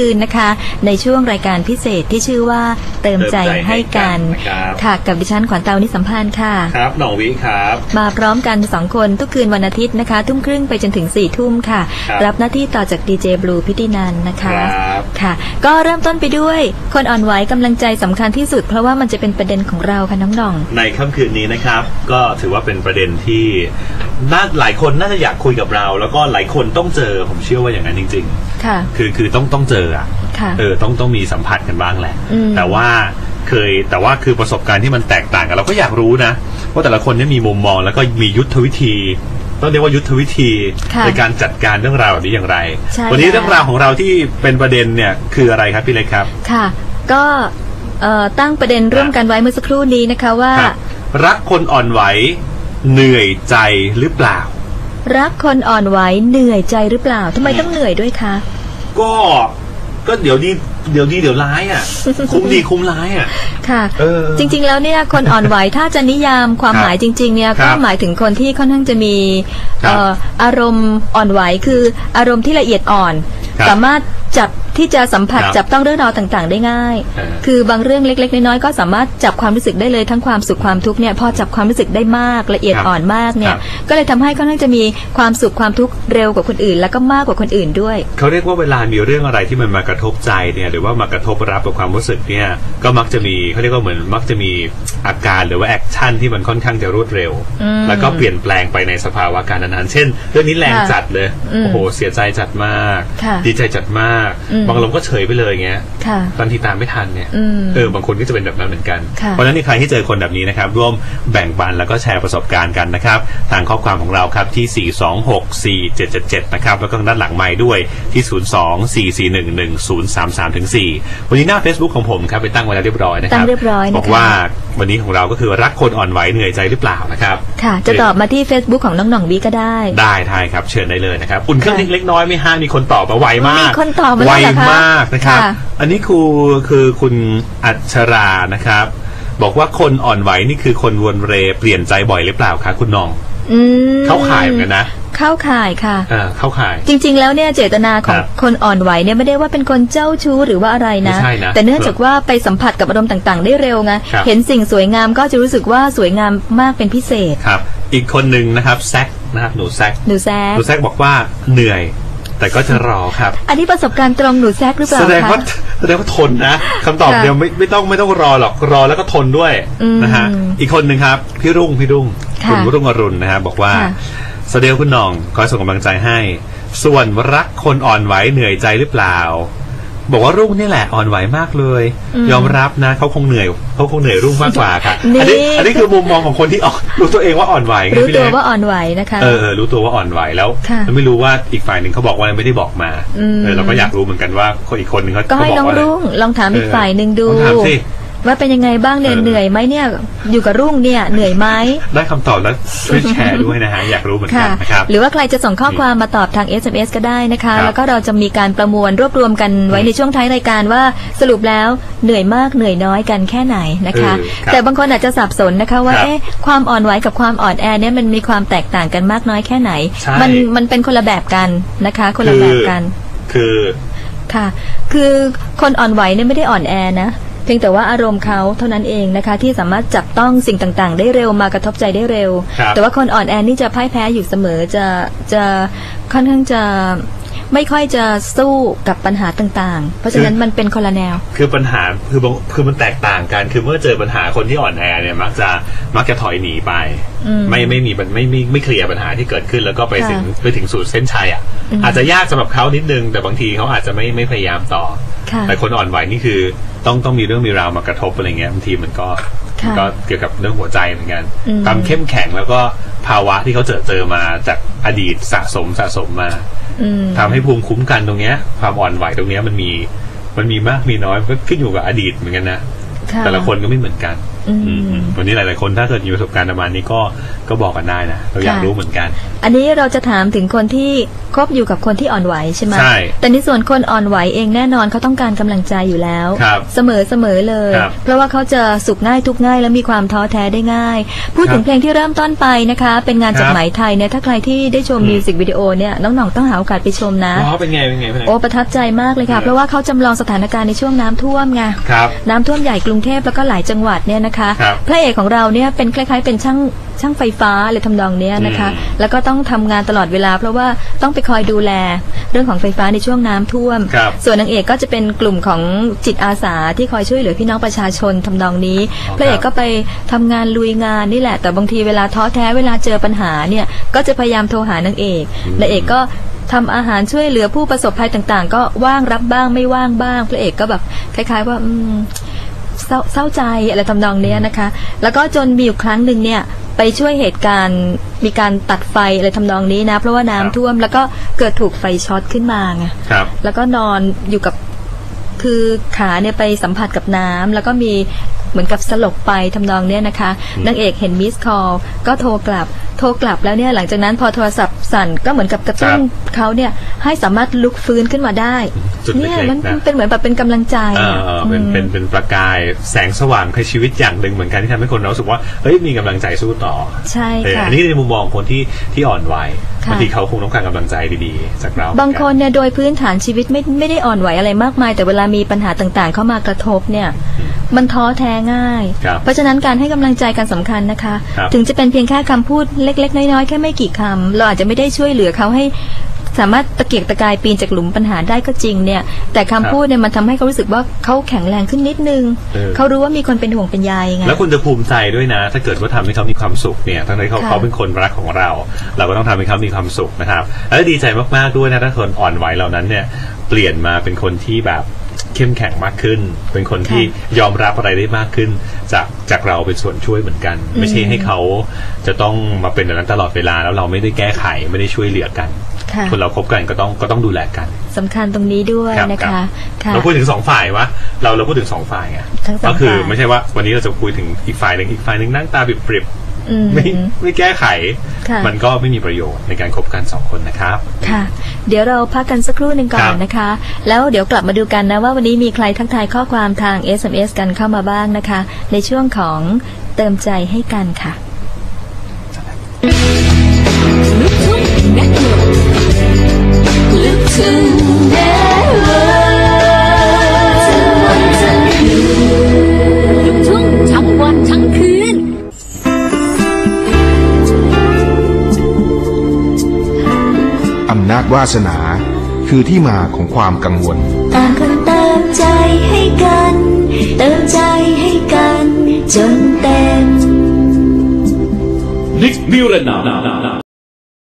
คืนนะคะ ในช่วงรายการพิเศษที่ชื่อว่าเติมใจให้กันครับค่ะกับดิฉันขวัญเตานิสัมพันธ์ค่ะ ครับหน่องวิครับ มาพร้อมกันสองคนทุกคืนวันอาทิตย์นะคะ ทุ่มครึ่งไปจนถึง4ี่ทุ่มค่ะครับรับหน้าที่ต่อจากดีเจบลูพิธีนันท์นะคคะรับค่ะ ก็เริ่มต้นไปด้วยคนอ่อนไหวกำลังใจสำคัญที่สุด เพราะว่ามันจะเป็นประเด็นของเราค่ะน้องหน่อง ในค่ำคืนนี้นะครับ ก็ถือว่าเป็นประเด็นที่น่าหลายคนน่าจะอยากคุยกับเรา แล้วก็หลายคนต้องเจอผมเชื่อว่าอย่างนั้นจริง ค่ะๆคือคือต้องต้องเจออะค่ะเออต้องต้องมีสัมผัสกันบ้างแหละ อืม แต่ว่าเคยแต่ว่าคือประสบการณ์ที่มันแตกต่างกัน เราก็อยากรู้นะว่าแต่ละคนเนี่ยมีมุมมองแล้วก็มียุทธวิธี ต้องเรียกว่ายุทธวิธีค่ะในการจัดการเรื่องราวแบบนี้อย่างไร ใช่วันี้แล้ว เรื่องราวของเราที่เป็นประเด็นเนี่ยคืออะไรครับพี่เล็กครับ ค่ะ ก็เอ่อตั้งประเด็นร่วมกันไว้เมื่อสักครู่นี้นะคะว่า ครับรักคนอ่อนไหวเหนื่อยใจหรือเปล่า รักคนอ่อนไหวเหนื่อยใจหรือเปล่าทำไมต้องเหนื่อยด้วยคะ ก็ก็เดี๋ยวนี้เดี๋ยวนี้เดี๋ยวร้ายอะ คุ้มดีคุ้มร้ายอะ ค่ะ เออ จริง ๆ แล้วเนี่ยคนอ่อนไหวถ้าจะนิยามความครับหมายจริง ๆ เนี่ยครัก็บหมายถึงคนที่ค่อนข้างจะมีครับเอ่ออารมณ์อ่อนไหวคืออารมณ์ที่ละเอียดอ่อนครับ สามารถจับที่จะสัมผัสครับจับต้องเรื่องราวต่างๆ ได้ง่ายเออคือบางเรื่องเล็ก ๆ น้อยๆก็สามารถจับความรู้สึกได้เลยทั้งความสุขความทุกข์เนี่ยพอจับความรู้สึกได้มากละเอียดครับอ่อนมากเนี่คยรับก็เลยทำให้ค่อนข้างจะมีความสุขความทุกข์เร็วกว่าคนอื่น แล้วก็มากกว่าคนอื่นด้วยเขาเรียกว่าเวลามีเรื่องอะไรที่มันมากระทบใจเนี่ยหรือว่ามากระทบรับกับความรู้สึกเนี่ยก็มักจะมีเขาเรียกว่าเหมือนมักจะมีอาการหรือว่าแอคชั่นที่มันค่อนข้างจะรวดเร็วอืมแล้วก็เปลี่ยนแปลงไปในสภาวะการนั้นๆเช่น เรื่องนี้แรงค่ะจัดเลยอืมโอ้โหเสียใจจัดมากค่ะดีใจจัดมาก อืม บางลมก็เฉยไปเลยเงี้ย ค่ะ บางทีตามไม่ทันเนี่ย อืมเออบางคนก็จะเป็นแบบนั้นเหมือนกัน ค่ะ เพราะฉะนั้นในใครที่เจอคนแบบนี้นะครับ ร่วมแบ่งปันแล้วก็แชร์ประสบการณ์กันนะครับ ทางข้อความของเราครับที่ 4264777 นะครับ แล้วก็ทางด้านหลังไม้ด้วยที่ 024411033ถึง4วันนี้หน้า Facebook ของผมครับไปตั้งไว้แล้วเรียบร้อยนะครัตั้งเรียบร้อยนะคะ บอกว่าวันนี้ของเราก็คือรักคนอ่อนไหวเหนื่อยใจหรือเปล่านะครับ ค่ะ จะตอบมาที่ Facebook ของน้องหน่องบีก็ได้ ได้ทายครับ เชิญได้เลยนะครับ อุ่นเครื่องค่ะ เล็กๆน้อยไม่ห้ามมีคนตอบมาไวมากมีคนตอบมาแล้วไวเหรอคะมากนะครับ ค่ะ อันนี้คือคือคุณอัชรานะครับ บอกว่าคนอ่อนไหวนี่คือคนวนเรเปลี่ยนใจบ่อยหรือเปล่าคะคุณน้อง อืมเข้าข่ายเหมือนกันนะเข้าข่ายค่ะ อ่าเข้าข่าย จริง ๆ แล้วเนี่ยเจตนาของครับคนอ่อนไหวเนี่ยไม่ได้ว่าเป็นคนเจ้าชู้หรือว่าอะไรนะ ไม่ใช่นะแต่เนื่องจากว่าไปสัมผัสกับอารมณ์ต่างๆ ได้เร็วไงครับ เห็นสิ่งสวยงามก็จะรู้สึกว่าสวยงามมากเป็นพิเศษครับ อีกคนหนึ่งนะครับแซกนะครับหนูแซก หนูแซก หนูแซกบอกว่าเหนื่อย แต่ก็จะรอครับ อันนี้ประสบการณ์ตรงหนูแซกหรือเปล่าแสดงคะว่าแสดงว่าทนนะคำตอบค่ะเดียวไม่ไม่ต้องไม่ต้องรอหรอกรอแล้วก็ทนด้วยอืมนะฮะอีกคนหนึ่งครับพี่รุ่งพี่รุ่งค่ะคุณรุ่งอรุณนะฮะบอกว่าค่ะสเดลคุณหน้องขอส่งกำลังใจให้ ส่วนรักคนอ่อนไหวเหนื่อยใจหรือเปล่า บอกว่ารุ่งนี่แหละอ่อนไหวมากเลย ยอมรับนะเขาคงเหนื่อยเขาคงเหนื่อยรุ่งมากกว่าค่ะนี่อันี้อันนี้คือมุมมองของคนที่อ่อนรู้ตัวเองว่าอ่อนไหวไงรู้พี่ตัวเล็กว่าอ่อนไหวนะคะเออเออรู้ตัวว่าอ่อนไหวแล้วค่ะแล้วไม่รู้ว่าอีกฝ่ายหนึ่งเขาบอกว่าอะไรไม่ได้บอกมาอืมเออเราก็อยากรู้เหมือนกันว่าคนอีกคนหนึ่งเขาก็ให้เขาบน้องว่าะไรรุ่งลองถามอีกเออฝ่ายหนึ่งดูลองถามสิ ว่าเป็นยังไงบ้างเนี่ยเออเหนื่อยไหมเนี่ย อยู่กับรุ่งเนี่ยเหนื่อยไหมได้คำตอบแล้วช่วยแชร์ด้วยนะฮะอยากรู้เหมือนกัค่ะนนะครับหรือว่าใครจะส่งข้อความมาตอบทาง SMS ก็ได้นะคะครับแล้วก็เราจะมีการประมวลรวบรวมกันไว้ในช่วงท้ายรายการว่าสรุปแล้วเหนื่อยมากเหนื่อยน้อยกันแค่ไหนนะคะเออครับแต่บางคนอาจจะสับสนนะคะว่าครับเอ๊ะความอ่อนไหวกับความอ่อนแอเนี่ยมันมีความแตกต่างกันมากน้อยแค่ไหนใช่มันมันเป็นคนละแบบกันนะคะ คนละแบบกัน คือค่ะ คือคนอ่อนไหวเนี่ยไม่ได้อ่อนแอนะเพียงแต่ว่าอารมณ์เขาเท่านั้นเองนะคะ ที่สามารถจับต้องสิ่งต่างๆ ได้เร็วมากระทบใจได้เร็วครับแต่ว่าคนอ่อนแอนี่จะพ่ายแพ้อยู่เสมอจะจะค่อนข้างจะไม่ค่อยจะสู้กับปัญหาต่างๆ เพราะฉะนั้นมันเป็นคนละแนว คือปัญหาคือบางคือมันแตกต่างกัน คือเมื่อเจอปัญหาคนที่อ่อนแอเนี่ยมักจะมักจะถอยหนีไปอืมไม่ไม่มีปัญไม่ไม่ไม่เคลียร์ปัญหาที่เกิดขึ้นแล้วก็ไปค่ะถึงไปถึงสู่เส้นชัยอะอืมอาจจะยากสำหรับเขานิดนึง แต่บางทีเขาอาจจะไม่ไม่พยายามต่อค่ะ แต่คนอ่อนไหวนี่คือต้องต้องมีเรื่องมีราวมากระทบอะไรเงี้ยบางทีมันก็ค่ะมันก็เกี่ยวกับเรื่องหัวใจเหมือนกันอืมความเข้มแข็งแล้วก็ภาวะที่เขาเจอเจอมาจากอดีตสะสมสะสมมาอืมทำให้ภูมิคุ้มกันตรงเนี้ย ความอ่อนไหวตรงเนี้ยมันมีมันมีมากมีน้อยก็ขึ้นอยู่กับอดีตเหมือนกันนะค่ะแต่ละคนก็ไม่เหมือนกันอืมอืมวันนี้หลาย ๆ คนถ้าเกิดมีประสบการณ์ประมาณนี้ก็ก็บอกกันได้นะ เราอยากค่ะรู้เหมือนกัน อันนี้เราจะถามถึงคนที่คบอยู่กับคนที่อ่อนไหวใช่ไหมใช่แต่ในส่วนคนอ่อนไหวเองแน่นอนเขาต้องการกำลังใจอยู่แล้วครับเสมอเสมอเลยครับเพราะว่าเขาจะสุขง่ายทุกข์ง่าย และมีความท้อแท้ได้ง่าย พูดถึงครับเพลงที่เริ่มต้นไปนะคะ เป็นงานจดหมายไทยเนี่ยถ้าใครที่ได้ชมอืมมิวสิกวิดีโอเนี่ยน้องๆต้องหาโอกาสไปชมนะอ๋อเป็นไงเป็นไงเป็นไงโอ้ประทับใจมากเลยค่ะเออเพราะว่าเขาจำลองสถานการณ์ในช่วงน้ำท่วมไงครับน้ำท่วมใหญ่กรุงเทพแล้วก็หลายจังหวัดเนี่ยนะคะ ครับพระเอกของเราเนี่ยเป็นคล้าย ๆ เป็นช่างช่างไฟฟ้าอะไรทำนองเนี้ยนะคะ อืมแล้วก็ต้องทำงานตลอดเวลา เพราะว่าต้องไปคอยดูแลเรื่องของไฟฟ้าในช่วงน้ำท่วม ครับส่วนนางเอกก็จะเป็นกลุ่มของจิตอาสาที่คอยช่วยเหลือพี่น้องประชาชนทำนองนี้ อ๋อพระเอกครับ ก็ไปทำงานลุยงานนี่แหละ แต่บางทีเวลาท้อแท้เวลาเจอปัญหาเนี่ยก็จะพยายามโทรหานางเอกนางเอกก็ทำอาหารช่วยเหลือผู้ประสบภัยต่างๆ ก็ว่างรับบ้างไม่ว่างบ้าง พระเอกก็แบบคล้าย ๆ ว่าอืม เศร้าเศร้าใจอะไรทำนองเนี้ยนะคะ แล้วก็จนมีอยู่ครั้งหนึ่งเนี่ยไปช่วยเหตุการณ์มีการตัดไฟอะไรทำนองนี้นะ เพราะว่าน้ำครับท่วมแล้วก็เกิดถูกไฟช็อตขึ้นมาไงครับ แล้วก็นอนอยู่กับคือขาเนี่ยไปสัมผัสกับน้ำแล้วก็มีเหมือนกับสลบไปทำนองเนี้ยนะคะอืมนางเอกเห็นมิสคอลก็โทรกลับ โทรกลับแล้วเนี่ยหลังจากนั้นพอโทรศัพท์สั่นก็เหมือนกับกระตุ้นเขาเนี่ย ให้สามารถลุกฟื้นขึ้นมาได้ จุดเนี่ยเล็กมันๆนะ เป็นเหมือนแบบเป็นกำลังใจเอออะเออเป็นอืมเป็นเป็นประกายแสงสว่างในชีวิตอย่างหนึ่งเหมือนกันที่ทำให้คนเรารู้สึกว่าเฮ้ยมีกำลังใจสู้ต่อใช่เออค่ะ อันนี้ในมุมมองคนที่ที่อ่อนไหวค่ะ บางทีเขาคงต้องการกำลังใจดีๆ จากเราบางคนเนี่ยโดยพื้นฐานชีวิตไม่ไม่ได้อ่อนไหวอะไรมากมาย แต่เวลามีปัญหาต่างๆ เข้ามากระทบเนี่ย มันท้อแท้ง่าย ครับ เพราะฉะนั้นการให้กำลังใจกันสำคัญนะคะ ครับถึงจะเป็นเพียงแค่คำพูดเล็ก ๆ น้อยๆ แค่ไม่กี่คำเราอาจจะไม่ได้ช่วยเหลือเขาให้ สามารถตะเกียกตะกายปีนจากหลุมปัญหาได้ก็จริงเนี่ย แต่คำพูดเนี่ยมันทำให้เขารู้สึกว่าเขาแข็งแรงขึ้นนิดนึง เออ เขารู้ว่ามีคนเป็นห่วงเป็นใยไง แล้วคุณจะภูมิใจด้วยนะ ถ้าเกิดว่าทำให้เขามีความสุขเนี่ยทั้งที่เขาค่ะ เขาเป็นคนรักของเรา เราก็ต้องทำให้เขามีความสุขนะครับ แล้วดีใจมากๆด้วยนะถ้าคนอ่อนไหวเหล่านั้นเนี่ย เปลี่ยนมาเป็นคนที่แบบ เข้มแข็งมากขึ้น เป็นคนที่ยอมรับอะไรได้มากขึ้น จากจากเราเป็นส่วนช่วยเหมือนกัน ไม่ใช่ให้เขาจะต้องมาเป็นแบบนั้นตลอดเวลาแล้วเราไม่ได้แก้ไขไม่ได้ช่วยเหลือกันค่ะคนเราคบกันก็ต้องก็ต้องดูแลกันสำคัญตรงนี้ด้วยครับนะครัคะบค่ะเราพูดถึงสองฝ่ายวะเราเราพูดถึงสองฝ่ายไงทั้งสองก็คือฝ่ายไม่ใช่ว่าวันนี้เราจะคุยถึงอีกฝ่ายหนึ่งอีกฝ่ายหนึ่งนั่งตาปริบๆอืม ไม่ไม่แก้ไขค่ะมันก็ไม่มีประโยชน์ในการคบกันสองคนนะครับ ค่ะ เดี๋ยวเราพักกันสักครู่หนึ่งก่อครันบนะคะ แล้วเดี๋ยวกลับมาดูกันนะว่าวันนี้มีใครทักทายข้อความทาง SMS กันเข้ามาบ้างนะคะ ในช่วงของเติมใจให้กันค่ะ นาจวาสนา คือที่มาของความกังวล ต่างคนเติมใจให้กัน เติมใจให้กัน จนเต็มนิกนิรนาม